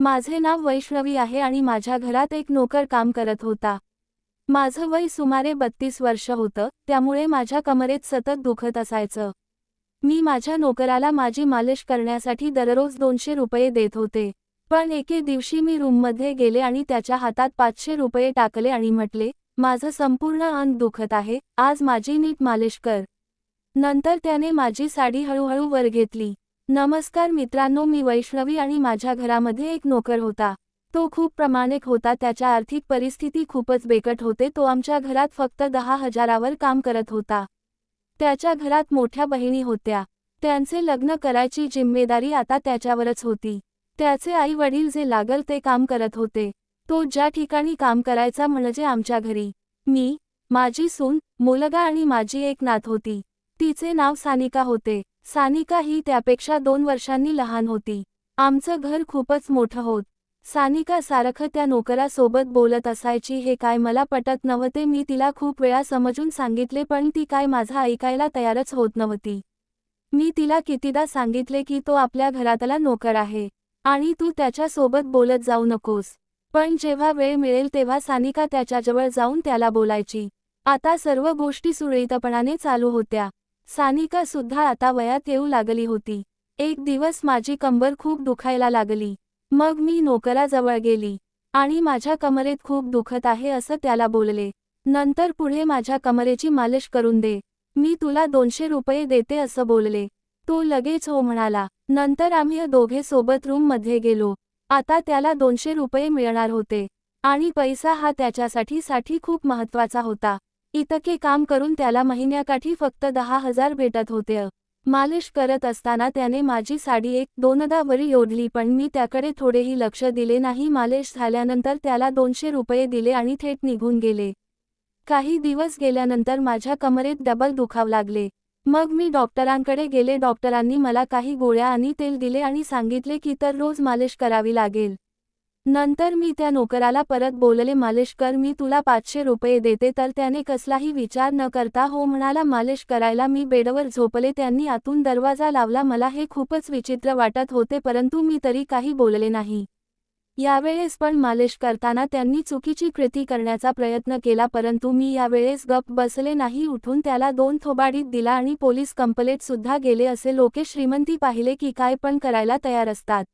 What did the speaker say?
माझे नाव वैष्णवी आहे आणि माझ्या घरात एक नोकर काम करत होता. माझं वय सुमारे बत्तीस वर्ष होतं त्यामुळे माझ्या कमरेत सतत दुखत असायचं. मी माझ्या नोकराला माझी मालिश करण्यासाठी दररोज दोनशे रुपये देत होते. पण एके दिवशी मी रूममध्ये गेले आणि त्याच्या हातात पाचशे रुपये टाकले आणि म्हटले माझं संपूर्ण अंग दुखत आहे आज माझी नीट मालिश कर नंतर त्याने माझी साडी हळूहळू वर घेतली. नमस्कार मित्रांनो मी वैष्णवी आणि माझ्या घरामध्ये एक नोकर होता. तो खूप प्रामाणिक होता त्याच्या आर्थिक परिस्थिती खूपच बेकट होते. तो आमच्या घरात फक्त दहा हजारावर काम करत होता. त्याच्या घरात मोठ्या बहिणी होत्या. त्यांचे लग्न करायची जिम्मेदारी आता त्याच्यावरच होती. त्याचे आई वडील जे लागल ते काम करत होते. तो ज्या ठिकाणी काम करायचा म्हणजे आमच्या घरी. मी माझी सून मुलगा आणि माझी एक नात होती. तिचे नाव सानिका होते. सानिका ही त्यापेक्षा दोन वर्षांनी लहान होती. आमचं घर खूपच मोठं होत. सानिका सारखं त्या नोकरासोबत बोलत असायची हे काय मला पटत नव्हते मी तिला खूप वेळा समजून सांगितले पण ती काय माझा ऐकायला तयारच होत नव्हती. मी तिला कितीदा सांगितले की तो आपल्या घरातला नोकर आहे आणि तू त्याच्यासोबत बोलत जाऊ नकोस. पण जेव्हा वेळ मिळेल तेव्हा सानिका त्याच्याजवळ जाऊन त्याला बोलायची. आता सर्व गोष्टी सुरळीतपणाने चालू होत्या. सानिका सुद्धा आता वयात येऊ लागली होती. एक दिवस माझी कंबर खूप दुखायला लागली. मग मी नोकराजवळ गेली. आणि माझ्या कमरेत खूप दुखत आहे असं त्याला बोलले. नंतर पुढे माझ्या कमरेची मालिश करून दे. मी तुला दोनशे रुपये देते असं बोलले. तो लगेच हो म्हणाला. नंतर आम्ही दोघे सोबत रूममध्ये गेलो. आता त्याला दोनशे रुपये मिळणार होते. आणि पैसा हा त्याच्यासाठी साठी खूप महत्त्वाचा होता. इतके काम करून त्याला महिन्याकाठी फक्त दहा हजार भेटत होते. मालिश करत असताना त्याने माझी साडी एक दोनदा वरी ओढली पण मी त्याकडे थोडेही लक्ष दिले नाही. मालिश झाल्यानंतर त्याला दोनशे रुपये दिले आणि थेट निघून गेले. काही दिवस गेल्यानंतर माझ्या कमरेत डबल दुखाव लागले. मग मी डॉक्टरांकडे गेले. डॉक्टरांनी मला काही गोळ्या आणि तेल दिले आणि सांगितले की तर रोज मालिश करावी लागेल. नंतर मी त्या नोकराला परत बोलले मालिश कर मी तुला पाचशे रुपये देते तर त्याने कसलाही विचार न करता हो म्हणाला मालिश करायला मी बेडवर झोपले त्यांनी आतून दरवाजा लावला मला हे खूपच विचित्र वाटत होते परंतु मी तरी काही बोलले नाही. यावेळेस पण मालिश करताना त्यांनी चुकीची कृती करण्याचा प्रयत्न केला परंतु मी यावेळेस गप बसले नाही उठून त्याला दोन थोबाडीत दिला आणि पोलीस कंपलेट सुद्धा गेले असे लोके श्रीमंती पाहिले की काय पण करायला तयार असतात.